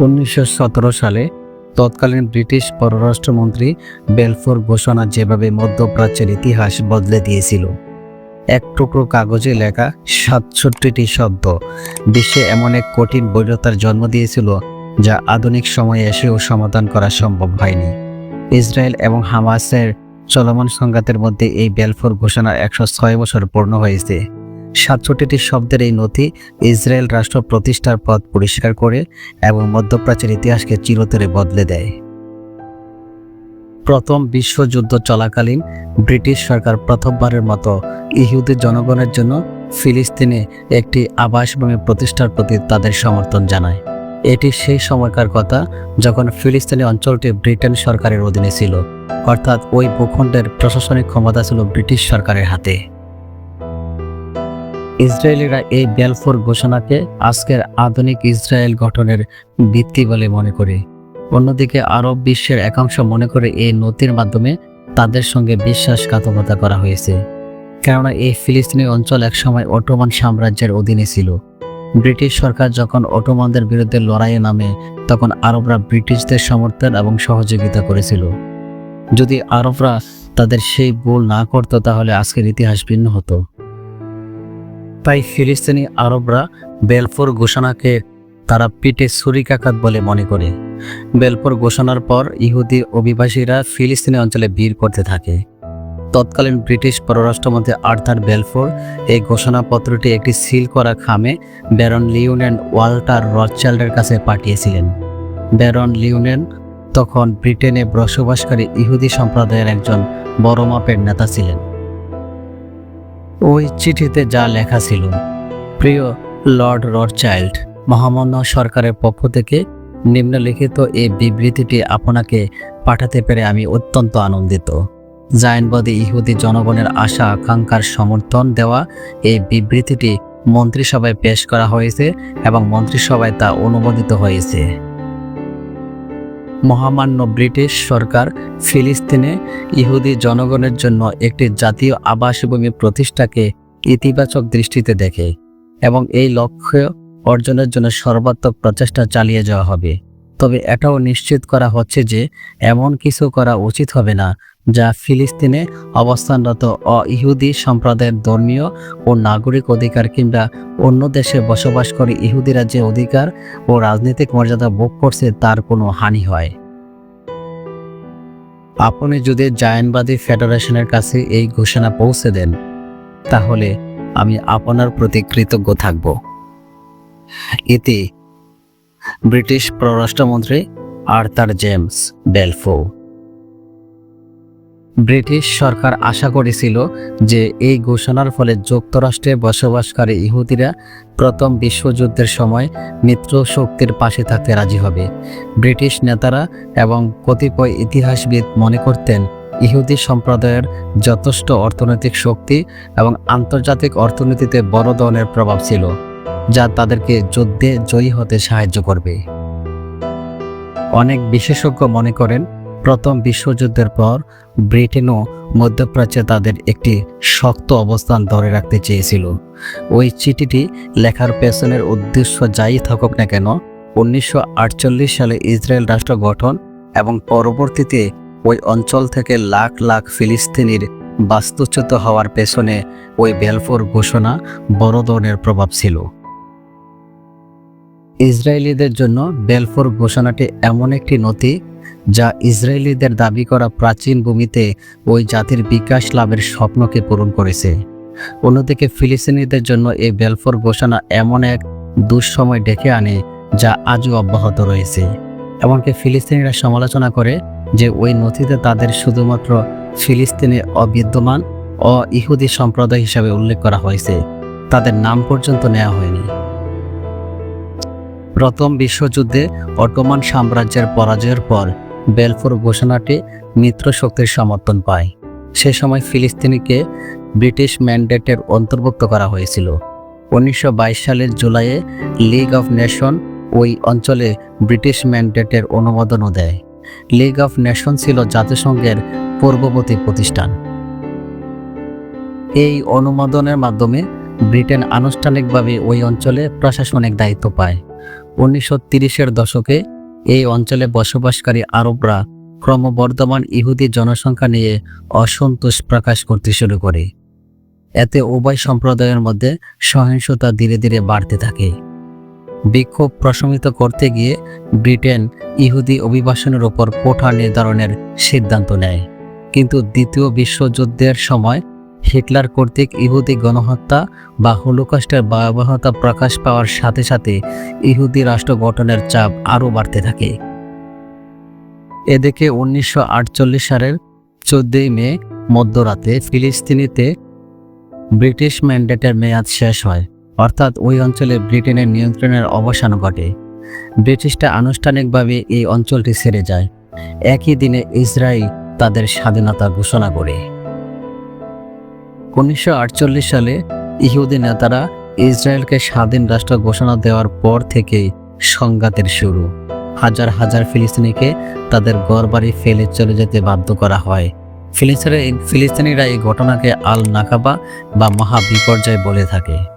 উনিশশো সতেরো সালে তৎকালীন ব্রিটিশ পররাষ্ট্রমন্ত্রী বেলফোর ঘোষণা যেভাবে মধ্যপ্রাচ্যের ইতিহাস বদলে দিয়েছিল। এক টুকরো কাগজে লেখা সাতষট্টিটি শব্দ। বিশ্বে এমন এক কঠিন বৈরতার জন্ম দিয়েছিল যা আধুনিক সময়ে এসেও সমাধান করা সম্ভব হয়নি। ইসরায়েল এবং হামাসের চলমান সংঘাতের মধ্যে এই বেলফোর ঘোষণা একশো ছয় বছর পূর্ণ হয়েছে। সাতষট্টিটি শব্দের এই নথি ইসরায়েল রাষ্ট্র প্রতিষ্ঠার পথ পরিষ্কার করে এবং মধ্যপ্রাচ্যের ইতিহাসকে চিরতরে বদলে দেয়। প্রথম বিশ্বযুদ্ধ চলাকালীন ব্রিটিশ সরকার প্রথমবারের মতো ইহুদি জনগণের জন্য ফিলিস্তিনে একটি আবাসভূমি প্রতিষ্ঠার প্রতি তাদের সমর্থন জানায়। এটি সেই সময়কার কথা যখন ফিলিস্তিনি অঞ্চলটি ব্রিটেন সরকারের অধীনে ছিল, অর্থাৎ ওই ভূখণ্ডের প্রশাসনিক ক্ষমতা ছিল ব্রিটিশ সরকারের হাতে। ইসরায়েলিরা এই বেলফোর ঘোষণাকে আজকের আধুনিক ইসরায়েল গঠনের ভিত্তি বলে মনে করে। অন্যদিকে আরব বিশ্বের একাংশ মনে করে এই নথির মাধ্যমে তাদের সঙ্গে বিশ্বাসঘাতকতা করা হয়েছে। কেননা এই ফিলিস্তিনি অঞ্চল একসময় অটোমান সাম্রাজ্যের অধীনে ছিল। ব্রিটিশ সরকার যখন অটোমানদের বিরুদ্ধে লড়াইয়ে নামে, তখন আরবরা ব্রিটিশদের সমর্থন এবং সহযোগিতা করেছিল। যদি আরবরা তাদের সেই ভুল না করত, তাহলে আজকের ইতিহাস ভিন্ন হতো। তাই ফিলিস্তিনি আরবরা বেলফোর ঘোষণাকে তারা পিঠে ছুরিকাঘাত বলে মনে করে। বেলফোর ঘোষণার পর ইহুদি অভিবাসীরা ফিলিস্তিনি অঞ্চলে ভিড় করতে থাকে। তৎকালীন ব্রিটিশ পররাষ্ট্রমন্ত্রী আর্থার বেলফোর এই ঘোষণাপত্রটি একটি সিল করা খামে ব্যারন লিউনেন ওয়াল্টার রথচাইল্ডের কাছে পাঠিয়েছিলেন। ব্যারন লিউনেন তখন ব্রিটেনে বসবাসকারী ইহুদি সম্প্রদায়ের একজন বড় মাপের নেতা ছিলেন। ওই চিঠিতে যা লেখা ছিল। প্রিয় লর্ড রডচাইল্ড মহামান্য সরকারের পক্ষ থেকে নিম্নলিখিত এই বিবৃতিটি আপনাকে পাঠাতে পেরে আমি অত্যন্ত আনন্দিত। জায়নবাদী ইহুদি জনগণের আশা, আকাঙ্ক্ষার সমর্থন দেওয়া এই বিবৃতিটি মন্ত্রিসভায় পেশ করা হয়েছে এবং মন্ত্রিসভায় তা অনুমোদিত হয়েছে। মহামান্য ব্রিটিশ সরকার ফিলিস্তিনে ইহুদি জনগণের জন্য একটি জাতীয় আবাসভূমি প্রতিষ্ঠাকে ইতিবাচক দৃষ্টিতে দেখে এবং এই লক্ষ্য অর্জনের জন্য সর্বাত্মক প্রচেষ্টা চালিয়ে যাওয়া হবে। তবে এটাও নিশ্চিত করা হচ্ছে যে এমন কিছু করা উচিত হবে না যা ফিলিস্তিনে অবস্থানরত ইহুদি সম্প্রদায়ের ধর্মীয় ও নাগরিক অধিকার কিংবা অন্য দেশে বসবাস করে ইহুদিরা যে অধিকার ও রাজনৈতিক মর্যাদা ভোগ করছে তার কোনো হানি হয়। আপনি যদি জায়নবাদী ফেডারেশনের কাছে এই ঘোষণা পৌঁছে দেন, তাহলে আমি আপনার প্রতি কৃতজ্ঞ থাকব। এতে ব্রিটিশ পররাষ্ট্রমন্ত্রী আর্থার জেমস বেলফো ব্রিটিশ সরকার আশা করেছিল যে এই ঘোষণার ফলে যুক্তরাষ্ট্রে বসবাসকারী ইহুদিরা প্রথম বিশ্বযুদ্ধের সময় মিত্র শক্তির পাশে থাকতে রাজি হবে। ব্রিটিশ নেতারা এবং কতিপয় ইতিহাসবিদ মনে করতেন ইহুদি সম্প্রদায়ের যথেষ্ট অর্থনৈতিক শক্তি এবং আন্তর্জাতিক অর্থনীতিতে বড় ধরনের প্রভাব ছিল, যা তাদেরকে যুদ্ধে জয়ী হতে সাহায্য করবে। অনেক বিশেষজ্ঞ মনে করেন প্রথম বিশ্বযুদ্ধের পর ব্রিটেনও মধ্যপ্রাচ্যে তাদের একটি শক্ত অবস্থান ধরে রাখতে চেয়েছিল। ওই চিঠিটি লেখার পেছনের উদ্দেশ্য যাই থাকুক না কেন, উনিশশো আটচল্লিশ সালে ইসরায়েল রাষ্ট্র গঠন এবং পরবর্তীতে ওই অঞ্চল থেকে লাখ লাখ ফিলিস্তিনির বাস্তুচ্যুত হওয়ার পেছনে ওই বেলফোর ঘোষণা বড় ধরনের প্রভাব ছিল। ইসরায়েলিদের জন্য বেলফোর ঘোষণাটি এমন একটি নথি যা ইসরায়েলিদের দাবি করা প্রাচীন ভূমিতে ওই জাতির বিকাশ লাভের স্বপ্নকে পূরণ করেছে। অন্যদিকে ফিলিস্তিনিদের জন্য এই বেলফোর ঘোষণা এমন এক দুঃসময় ডেকে আনে যা আজও অব্যাহত রয়েছে। এমনকি ফিলিস্তিনিরা সমালোচনা করে যে ওই নথিতে তাদের শুধুমাত্র ফিলিস্তিনে অবিদ্যমান ও ইহুদি সম্প্রদায় হিসাবে উল্লেখ করা হয়েছে। তাদের নাম পর্যন্ত নেওয়া হয়নি। প্রথম বিশ্বযুদ্ধে অটোমান সাম্রাজ্যের পরাজয়ের পর বেলফোর ঘোষণাটি মিত্র শক্তির সমর্থন পায়। সে সময় ফিলিস্তিনিকে ব্রিটিশ ম্যান্ডেটের অন্তর্ভুক্ত করা হয়েছিল। উনিশশো বাইশ সালের জুলাইয়ে লিগ অফ নেশন ওই অঞ্চলে ব্রিটিশ ম্যান্ডেটের অনুমোদনও দেয়। লিগ অফ নেশন ছিল জাতিসংঘের পূর্ববর্তী প্রতিষ্ঠান। এই অনুমোদনের মাধ্যমে ব্রিটেন আনুষ্ঠানিকভাবে ওই অঞ্চলে প্রশাসনিক দায়িত্ব পায়। উনিশশো তিরিশের দশকে এই অঞ্চলে বসবাসকারী আরবরা ক্রমবর্ধমান ইহুদি জনসংখ্যা নিয়ে অসন্তোষ প্রকাশ করতে শুরু করে। এতে উভয় সম্প্রদায়ের মধ্যে সহিংসতা ধীরে ধীরে বাড়তে থাকে। বিক্ষোভ প্রশমিত করতে গিয়ে ব্রিটেন ইহুদি অভিবাসনের ওপর কোঠা নির্ধারণের সিদ্ধান্ত নেয়। কিন্তু দ্বিতীয় বিশ্বযুদ্ধের সময় হিটলার কর্তৃক ইহুদি গণহত্যা বা হলোকস্টের ভয়াবহতা প্রকাশ পাওয়ার সাথে সাথে ইহুদি রাষ্ট্র গঠনের চাপ আরও বাড়তে থাকে। এদিকে উনিশশো আটচল্লিশ সালের চোদ্দই মে, মধ্যরাতে ফিলিস্তিনিতে ব্রিটিশ ম্যান্ডেটের মেয়াদ শেষ হয়, অর্থাৎ ওই অঞ্চলে ব্রিটেনের নিয়ন্ত্রণের অবসান ঘটে। ব্রিটিশটা আনুষ্ঠানিকভাবে এই অঞ্চলটি ছেড়ে যায়। একই দিনে ইসরায়েল তাদের স্বাধীনতা ঘোষণা করে। উনিশশো আটচল্লিশ সালে ইহুদি নেতারা ইসরায়েলকে স্বাধীন রাষ্ট্র ঘোষণা দেওয়ার পর থেকেই সংঘাতের শুরু। হাজার হাজার ফিলিস্তিনিকে তাদের ঘরবাড়ি ফেলে চলে যেতে বাধ্য করা হয়। ফিলিস্তিনি ফিলিস্তিনিরা এই ঘটনাকে আল নাকাবা বা মহা বিপর্যয় বলে থাকে।